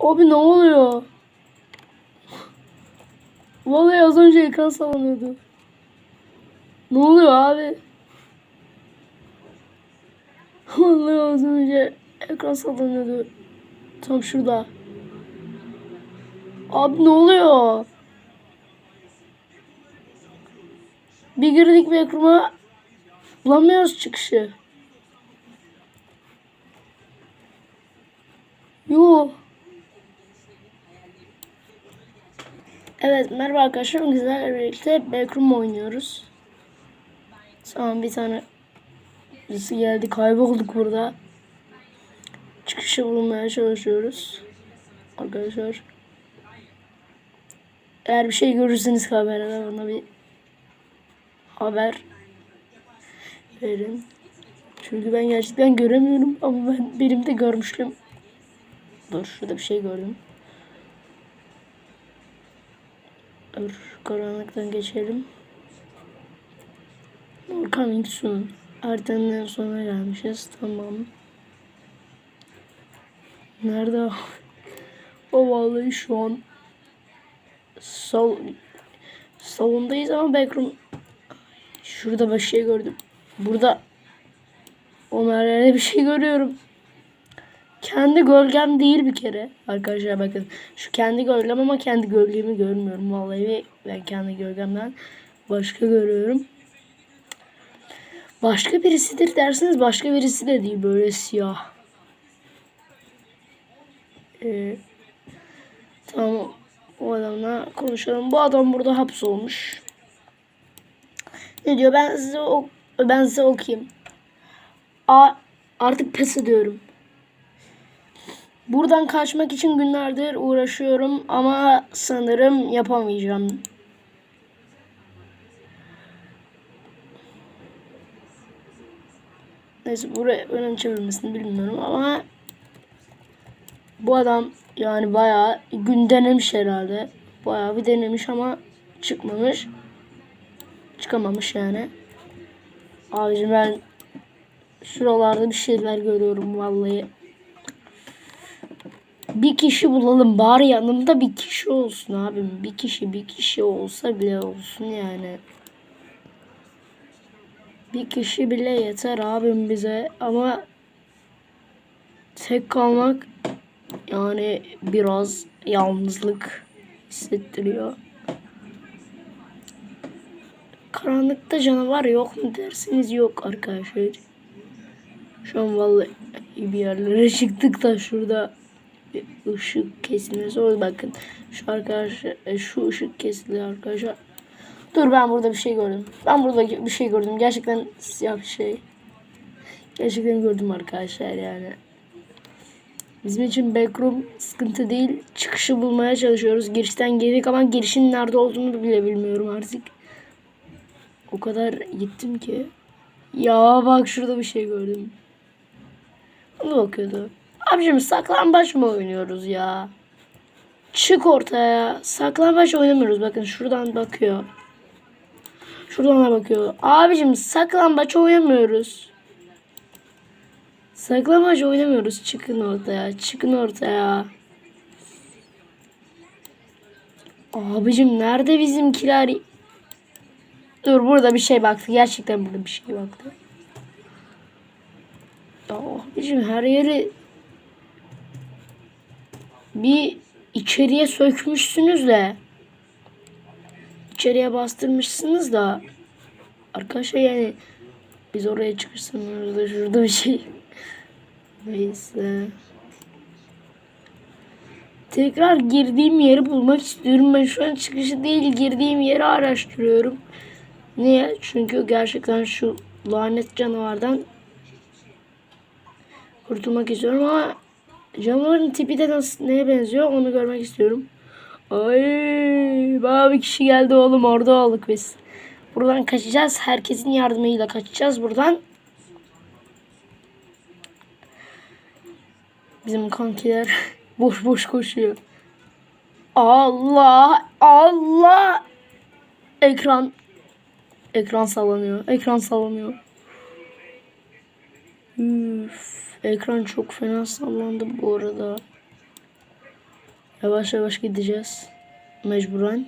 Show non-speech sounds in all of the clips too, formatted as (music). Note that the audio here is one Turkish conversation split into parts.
Abi ne oluyor? Vallahi az önce ekran sallanıyordu. Ne oluyor abi? Vallahi az önce ekran sallanıyordu. Tam şurada. Abi ne oluyor? Bir girdik bir ekrana bulamıyoruz çıkışı. Yo. Evet merhaba arkadaşlar. Bizlerle birlikte Backroom oynuyoruz. Tamam bir tane birisi geldi. Kaybolduk burada. Çıkışı bulmaya çalışıyoruz. Arkadaşlar. Eğer bir şey görürseniz ver bana bir haber verin. Çünkü ben gerçekten göremiyorum ama ben benim de görmüştüm. Dur şurada bir şey gördüm. Dur karanlıktan geçelim. More coming soon. Haritanın en sonuna gelmişiz. Tamam. Nerede? (laughs) o? Vallahi şu an sal salondayız ama backroom şurada bir şey gördüm. Burada onlar yerde bir şey görüyorum. Kendi gölgem değil bir kere. Arkadaşlar bakın. Şu kendi gölgem ama kendi gölgemi görmüyorum. Vallahi ben kendi gölgemden başka görüyorum. Başka birisidir dersiniz başka birisi de değil. Böyle siyah. Ee, tamam. O adamla konuşalım. Bu adam burada hapsolmuş. Ne diyor? Ben size ok ben size okuyayım. A artık pes ediyorum. Buradan kaçmak için günlerdir uğraşıyorum ama sanırım yapamayacağım. Neyse buraya önem çevirmesini bilmiyorum ama bu adam yani bayağı gün denemiş herhalde. Bayağı bir denemiş ama çıkmamış. Çıkamamış yani. Abicim ben şuralarda bir şeyler görüyorum vallahi. Bir kişi bulalım bari yanımda bir kişi olsun abim. Bir kişi bir kişi olsa bile olsun yani. Bir kişi bile yeter abim bize ama tek kalmak yani biraz yalnızlık hissettiriyor. Karanlıkta canavar yok mu derseniz yok arkadaşlar. Şu an vallahi bir yerlere (laughs) çıktık da şurada ışık kesilmesi oldu. Bakın şu arkadaşlar e, şu ışık kesildi arkadaşlar. Dur ben burada bir şey gördüm. Ben burada bir şey gördüm. Gerçekten siyah bir şey. Gerçekten gördüm arkadaşlar yani. Bizim için backroom sıkıntı değil. Çıkışı bulmaya çalışıyoruz. Girişten geldik ama girişin nerede olduğunu bile bilmiyorum artık. O kadar gittim ki. Ya bak şurada bir şey gördüm. Ona bakıyordu. Abicim saklambaç mı oynuyoruz ya? Çık ortaya. Saklambaç oynamıyoruz. Bakın şuradan bakıyor. Şuradan da bakıyor. Abicim saklambaç oynamıyoruz. Saklambaç oynamıyoruz. Çıkın ortaya. Çıkın ortaya. Abicim nerede bizimkiler? Dur burada bir şey baktı. Gerçekten burada bir şey baktı. Abicim her yeri bir içeriye sökmüşsünüz de içeriye bastırmışsınız da arkadaşlar yani biz oraya çıkırsan orada şurada bir şey. (laughs) Neyse. Tekrar girdiğim yeri bulmak istiyorum. Ben şu an çıkışı değil girdiğim yeri araştırıyorum. Niye? Çünkü gerçekten şu lanet canavardan kurtulmak istiyorum ama canavarın tipi de nasıl neye benziyor onu görmek istiyorum Ay, bana bir kişi geldi oğlum orada olduk biz. Buradan kaçacağız. Herkesin yardımıyla kaçacağız buradan. Bizim kankiler (laughs) boş boş koşuyor. Allah Allah. Ekran ekran sallanıyor. Ekran sallanıyor. Üf, ekran çok fena sallandı bu arada. Yavaş yavaş gideceğiz. Mecburen.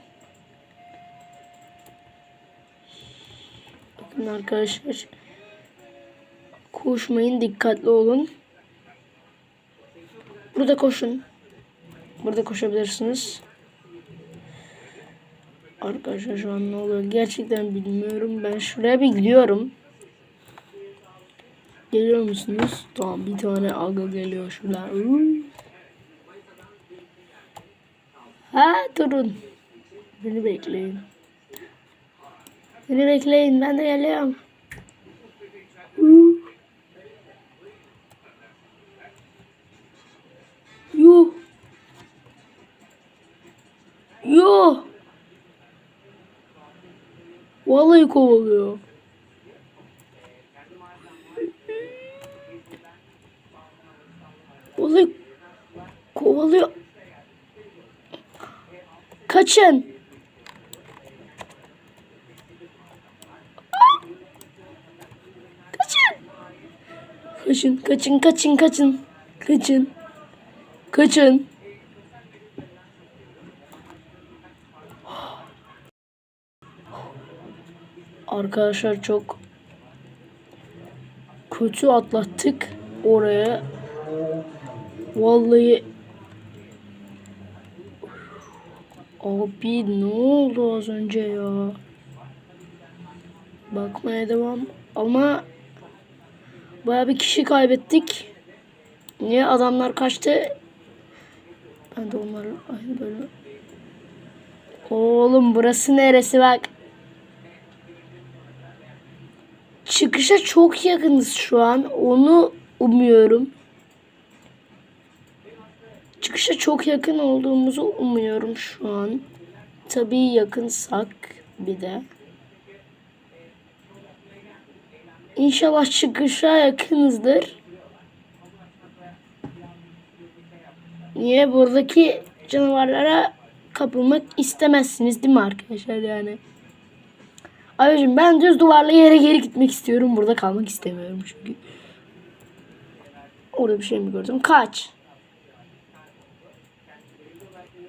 Bakın arkadaşlar. Koşmayın dikkatli olun. Burada koşun. Burada koşabilirsiniz. Arkadaşlar şu an ne oluyor gerçekten bilmiyorum. Ben şuraya bir gidiyorum. Geliyor musunuz? Tamam bir tane aga geliyor şuradan. Ha durun. Beni bekleyin. Beni bekleyin ben de geliyorum. Yuh. Yuh. Vallahi kovalıyor. Vallahi kovalıyor. Kaçın. Kaçın. Kaçın, kaçın, kaçın, kaçın. Kaçın. Kaçın. Arkadaşlar çok kötü atlattık oraya. Vallahi Abi ne oldu az önce ya? Bakmaya devam. Ama baya bir kişi kaybettik. Niye adamlar kaçtı? Ben de onları aynı böyle. Oğlum burası neresi bak. Çıkışa çok yakınız şu an. Onu umuyorum. Çıkışa çok yakın olduğumuzu umuyorum şu an. Tabii yakınsak bir de. İnşallah çıkışa yakınızdır. Niye buradaki canavarlara kapılmak istemezsiniz değil mi arkadaşlar yani? Abicim ben düz duvarlı yere geri gitmek istiyorum. Burada kalmak istemiyorum çünkü. Orada bir şey mi gördüm? Kaç.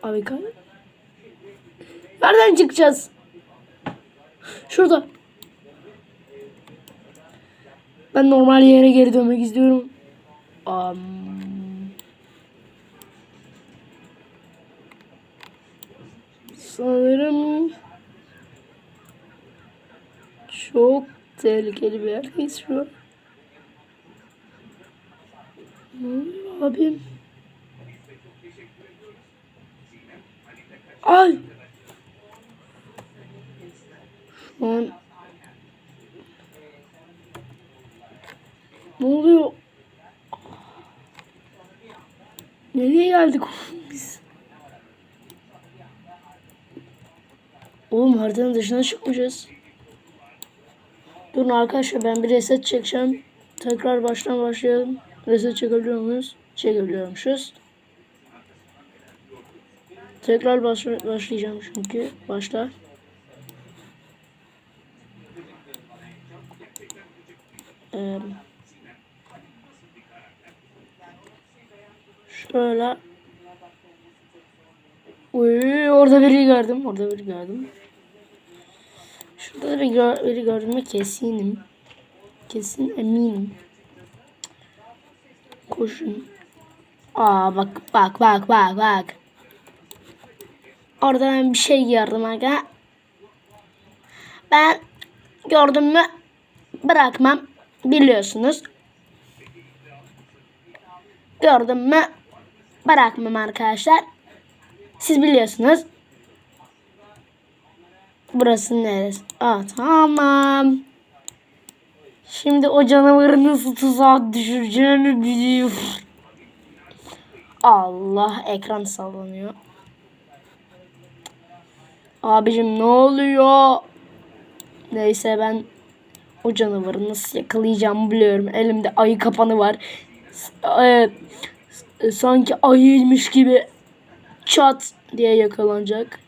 Kaç. Nereden çıkacağız? Şurada. Ben normal yere geri dönmek istiyorum. Am. Sanırım çok tehlikeli bir yerdeyiz şu an. Oluyor abim? Ay! Şu an ne oluyor? Nereye geldik biz? Oğlum haritanın dışına çıkmayacağız. Durun arkadaşlar ben bir reset çekeceğim. Tekrar baştan başlayalım. Reset çekebiliyor muyuz? Çekebiliyormuşuz. Tekrar baş başlayacağım çünkü. Başla. Ee, şöyle. Uy, orada biri gördüm. Orada biri gördüm. Şurada da bir gör, biri gördüğüme kesinim. Kesin eminim. Koşun. Aa bak bak bak bak bak. Orada ben bir şey gördüm aga. Ben gördüm mü bırakmam biliyorsunuz. Gördüm mü bırakmam arkadaşlar. Siz biliyorsunuz. Burası neresi? Aa tamam. Şimdi o canavarı nasıl tuzağa düşüreceğini biliyor. Allah ekran sallanıyor. Abicim ne oluyor? Neyse ben o canavarı nasıl yakalayacağımı biliyorum. Elimde ayı kapanı var. S- e, sanki ayıymış gibi çat diye yakalanacak.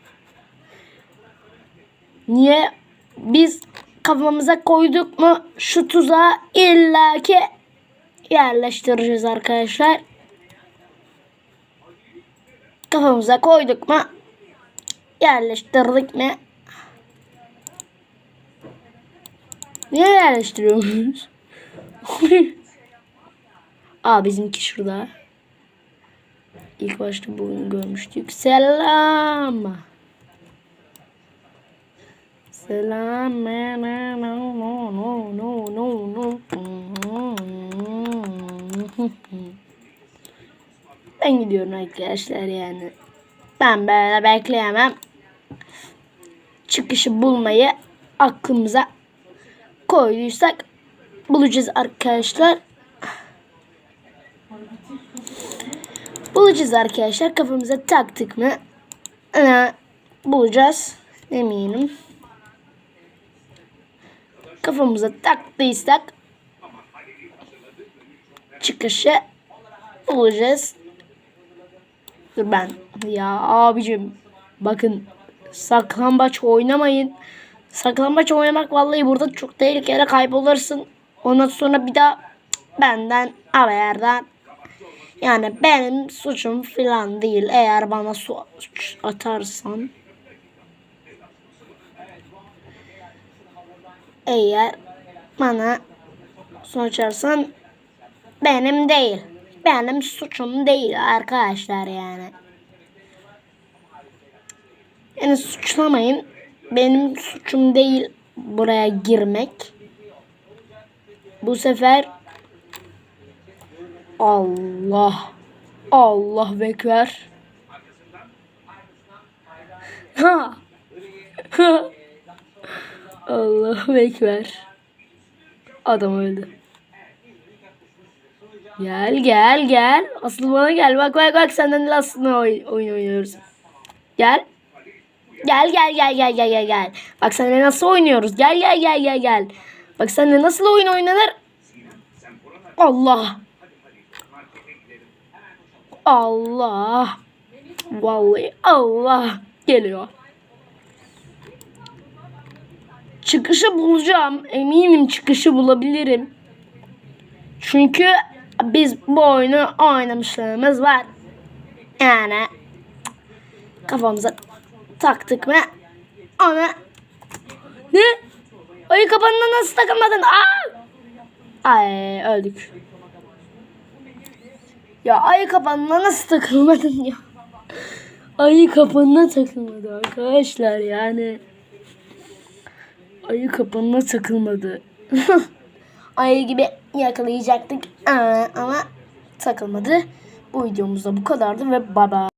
Niye? Biz kafamıza koyduk mu şu tuzağı illaki yerleştireceğiz arkadaşlar. Kafamıza koyduk mu? Yerleştirdik mi? Niye yerleştiriyoruz? (laughs) Aa bizimki şurada. İlk başta bugün görmüştük. Selam. Selam. No no no no no no. Ben gidiyorum arkadaşlar yani. Ben böyle bekleyemem. Çıkışı bulmayı aklımıza koyduysak bulacağız arkadaşlar. Bulacağız arkadaşlar. Kafamıza taktık mı? Ana, bulacağız. Eminim. Kafamıza taktıysak çıkışı bulacağız. Dur ben. Ya abicim bakın saklambaç oynamayın. Saklambaç oynamak vallahi burada çok tehlikeli kaybolursun. Ondan sonra bir daha benden haberden yani benim suçum filan değil. Eğer bana su atarsan eğer bana su açarsan benim değil. Benim suçum değil arkadaşlar yani. Yani suçlamayın. Benim suçum değil buraya girmek. Bu sefer Allah Allah bekler. Ha. Allah bekler. Adam öldü. Gel gel gel. Asıl bana gel. Bak bak bak senden de aslında oyun, oyun oynuyoruz. Gel. Gel gel gel gel gel gel gel. Bak seninle nasıl oynuyoruz. Gel gel gel gel gel. Bak seninle nasıl oyun oynanır. Allah. Allah. Vallahi Allah geliyor. Çıkışı bulacağım. Eminim çıkışı bulabilirim. Çünkü biz bu oyunu oynamışlığımız var. Yani kafamıza taktık mı ona ne? Ayı kapanına nasıl takılmadın? Aa! Ay öldük. Ya ayı kapanına nasıl takılmadın ya? Ayı kapanına takılmadı arkadaşlar yani. Ayı kapanına takılmadı. (laughs) Ayı gibi yakalayacaktık ama, takılmadı. Bu videomuzda bu kadardı ve bye.